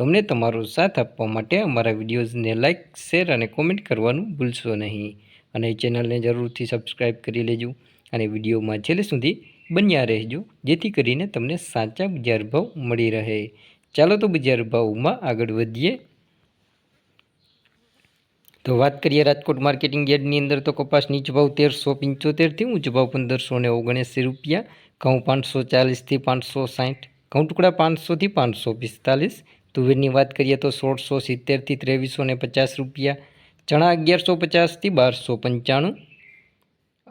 તો અમને તમારો સાથ આપવા માટે અમારા વિડીયોઝને લાઇક શેર અને કોમેન્ટ કરવાનું ભૂલશો નહીં. અને ચેનલને જરૂરથી સબસ્ક્રાઈબ કરી લેજો અને વિડીયોમાં છેલ્લે સુધી બન્યા રહેજો, જેથી કરીને તમને સાચા બજાર ભાવ મળી રહે. ચાલો તો બજાર ભાવમાં આગળ વધીએ. તો વાત કરીએ રાજકોટ માર્કેટિંગ યાર્ડની અંદર તો કપાસ નીચ ભાવ તેરસો પંચોતેરથી ઊંચો ભાવ પંદરસો ને ઓગણસી રૂપિયા. ઘઉં પાંચસો ચાલીસથી પાંચસો સાઠ. ઘઉં ટુકડા પાંચસોથી પાંચસો પિસ્તાલીસ. તુવેરની વાત કરીએ તો સોળસો સિત્તેરથી ત્રેવીસો ને પચાસ રૂપિયા, ચણા અગિયારસો પચાસથી બારસો પંચાણું,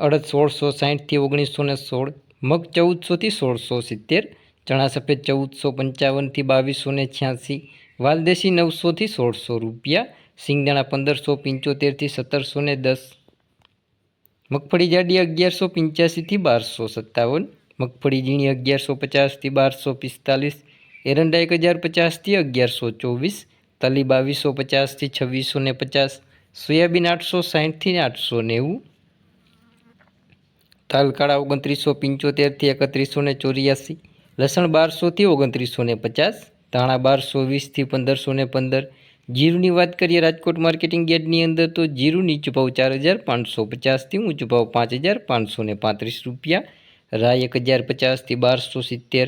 અડદ સોળસો સાહીઠથી ઓગણીસો ને સોળ, મગ ચૌદસોથી સોળસો સિત્તેર, ચણા સફેદ ચૌદસો પંચાવનથી બાવીસો ને છ્યાસી, વાલદેશી નવસોથી સોળસો રૂપિયા, સિંગદાણા પંદરસો પંચોતેરથી સત્તરસો ને દસ, મગફળી જાડી અગિયારસો પંચ્યાસીથી બારસો સત્તાવન, મગફળી ઝીણી અગિયારસો પચાસથી બારસો પિસ્તાલીસ એરંડા એક હજાર પચાસથી અગિયારસો ચોવીસ તલી બાવીસો પચાસથી છવ્વીસો ને પચાસ, સોયાબીન આઠસો સાહીઠથી આઠસો નેવું તાલકાળા ઓગણત્રીસો પંચોતેરથી એકત્રીસો ને ચોર્યાસી, લસણ બારસોથી ઓગણત્રીસો ને પચાસ, ધાણા બારસો વીસથી પંદરસો ને પંદર, જીરુની વાત કરીએ રાજકોટ માર્કેટિંગ યાર્ડની અંદર તો જીરું નીચું ભાવ ચાર હજાર પાંચસો પચાસથી ઊંચું ભાવ પાંચ હજાર પાંચસો ને પાંત્રીસ રૂપિયા, રાય એક હજાર પચાસથી બારસો સિત્તેર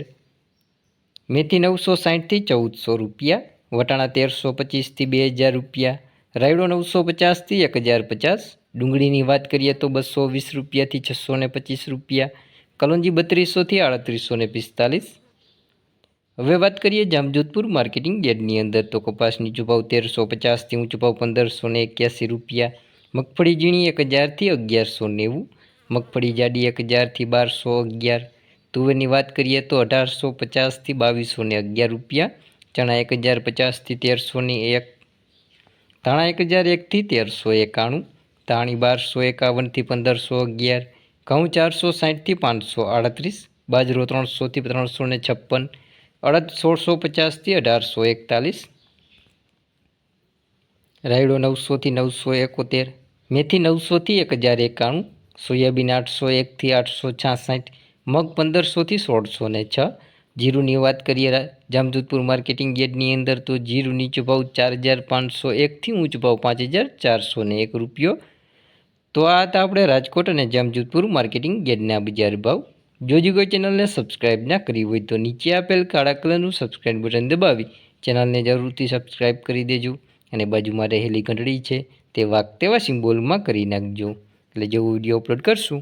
મેથી નવસો સાહીઠથી ચૌદસો રૂપિયા, વટાણા તેરસો પચીસથી બે હજાર રૂપિયા, રાયડો નવસો પચાસથી એક હજાર પચાસ, ડુંગળીની વાત કરીએ તો બસો વીસ રૂપિયાથી છસો ને પચીસ રૂપિયા, કલોંજી બત્રીસોથી આડત્રીસો ને પિસ્તાલીસ. હવે વાત કરીએ જામજોધપુર માર્કેટિંગ યાર્ડની અંદર તો કપાસની નીચો તેરસો પચાસથી ઊંચો ભાવ પંદરસો ને એક્યાસી રૂપિયા, મગફળી ઝીણી એક હજારથી અગિયારસો નેવું, મગફળી જાડી એક હજારથી બારસો અગિયાર તુવેરની વાત કરીએ તો અઢારસો પચાસથી બાવીસો ને અગિયાર રૂપિયા, ચણા એક હજાર પચાસથી તેરસો ને એક, ધાણા એક હજાર એકથી તેરસો એકાણું, ધાણી બારસો એકાવનથી પંદરસો અગિયાર, ઘઉં ચારસો સાઠથી પાંચસો આડત્રીસ, બાજરો ત્રણસોથી ત્રણસો ને છપ્પન, અડદ સોળસો પચાસથી અઢારસો એકતાલીસ, રાયડો નવસોથી નવસો એકોતેર, મેથી નવસોથી એક હજાર એકાણું, સોયાબીન આઠસો એકથી આઠસો છાસઠ મગ પંદરસોથી સોળસો ને છ. જીરુની વાત કરીએ, જામજોધપુર માર્કેટિંગ યાર્ડની અંદર તો જીરું નીચો ભાવ ચાર હજાર પાંચસો એકથી ઊંચો ભાવ પાંચ હજાર ચારસો ને એક રૂપિયો. તો આ હતા આપણે રાજકોટ અને જામજોધપુર માર્કેટિંગ યાર્ડના બજાર ભાવ. જોજી કોઈ ચેનલને સબસ્ક્રાઇબ ના કરી હોય તો નીચે આપેલ કાળા કલરનું સબસ્ક્રાઇબ બટન દબાવી ચેનલને જરૂરથી સબસ્ક્રાઇબ કરી દેજો અને બાજુમાં રહેલી ઘંટડી છે તે વાગ તેવા સિમ્બોલમાં કરી નાખજો. એટલે જેવો વીડિયો અપલોડ કરશું.